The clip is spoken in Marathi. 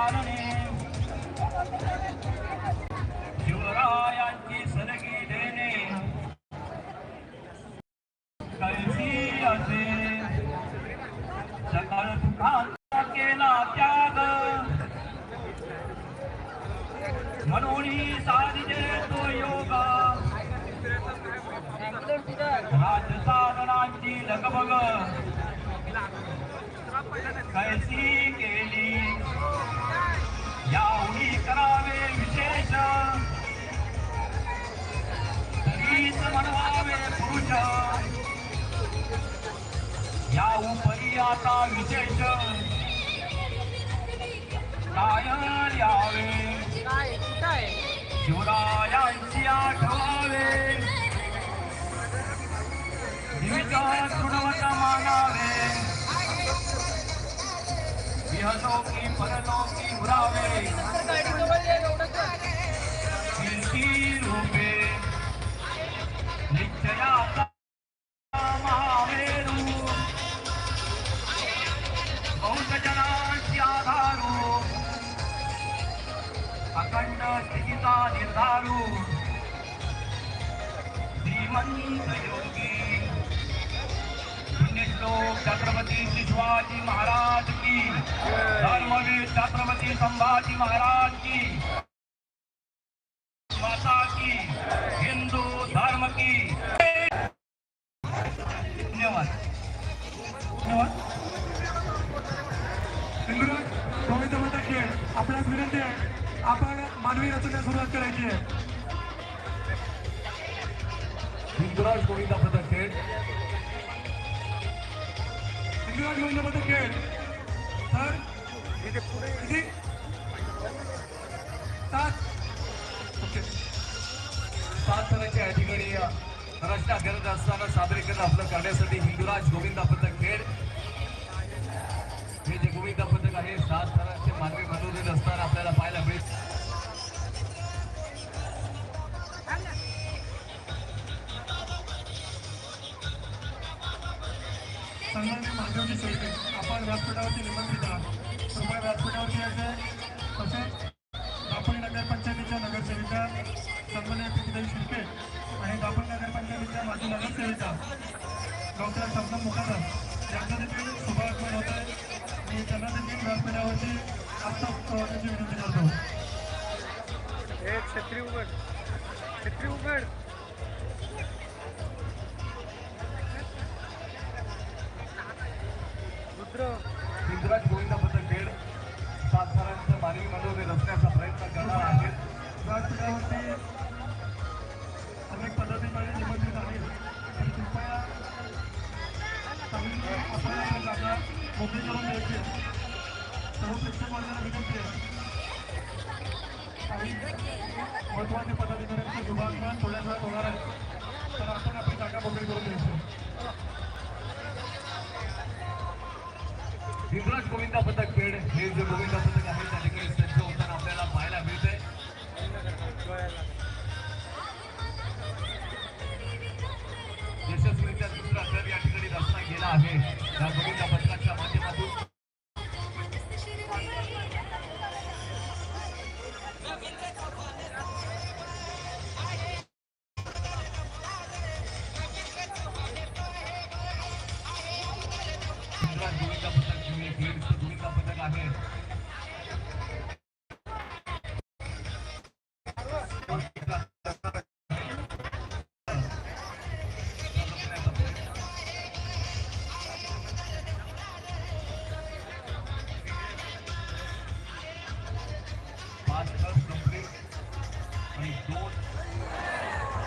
शिवरायांचे शिवरायांची सलगी देणे। कैसी असे। केला त्याग। म्हणून साधिजे तो योग। राजसाधनांची लगबग। या उपरी आता विशेष काय यावे काय कुठं आहे शिवरायांची आठवावे निमित्त तृणवत मानावे इहलोकी परलोकी उरावे स्थितीचा निर्धारू श्रीमंत योगी। पुण्यश्लोक शिवाजी महाराज की। धर्मवीर छत्रपती संभाजी महाराज की। माता की। हिंदू धर्म की। धन्यवाद। धन्यवाद। म्हणतात खेळ आपल्यास विनंती आहे आपण मानवी रचनेला सुरुवात करायची आहे. हिंदुराज गोविंदा पदक खेळ. इंग्रज गोविंद म्हणतात खेळ. तर किती सात. ओके. सात तऱ्हेच्या या ठिकाणी रचना करत असताना सादरीकरण आपलं करण्यासाठी हिंदुराज गोविंदा पदक खेळ. सन्मान्य माधवजी शेळके आपण व्यासपीठावरती निमंत्रित आहात. कृपया व्यासपीठावरती यायचं तसेच दापोली नगरपंचायतीच्या नगरसेविका सन्मान्य प्रीतीताई शिर्के आणि दापोली नगरपंचायतीच्या माजी नगरसेविका डॉक्टर सप्तम मुखादर यांचा देखील शुभागमन होत आहे. आणि त्यांना देखील व्यासपीठावरती आत्ता प्रवासाची विनंती करतो. एक छत्री उघड. छत्री उघड. अनेक पदाधिकारी निमंत्रित आहेत तर कृपया काही आपल्याला जागा मोकळी करून द्यायची सर्व प्रेक्षक वर्गाला विनंती आहे काही महत्त्वाचे पदाधिकाऱ्यांचे शुभागमन थोड्या वेळात होणार आहे. केला आहे. या गोविंदा पथकाच्या माध्यमातून गोविंदा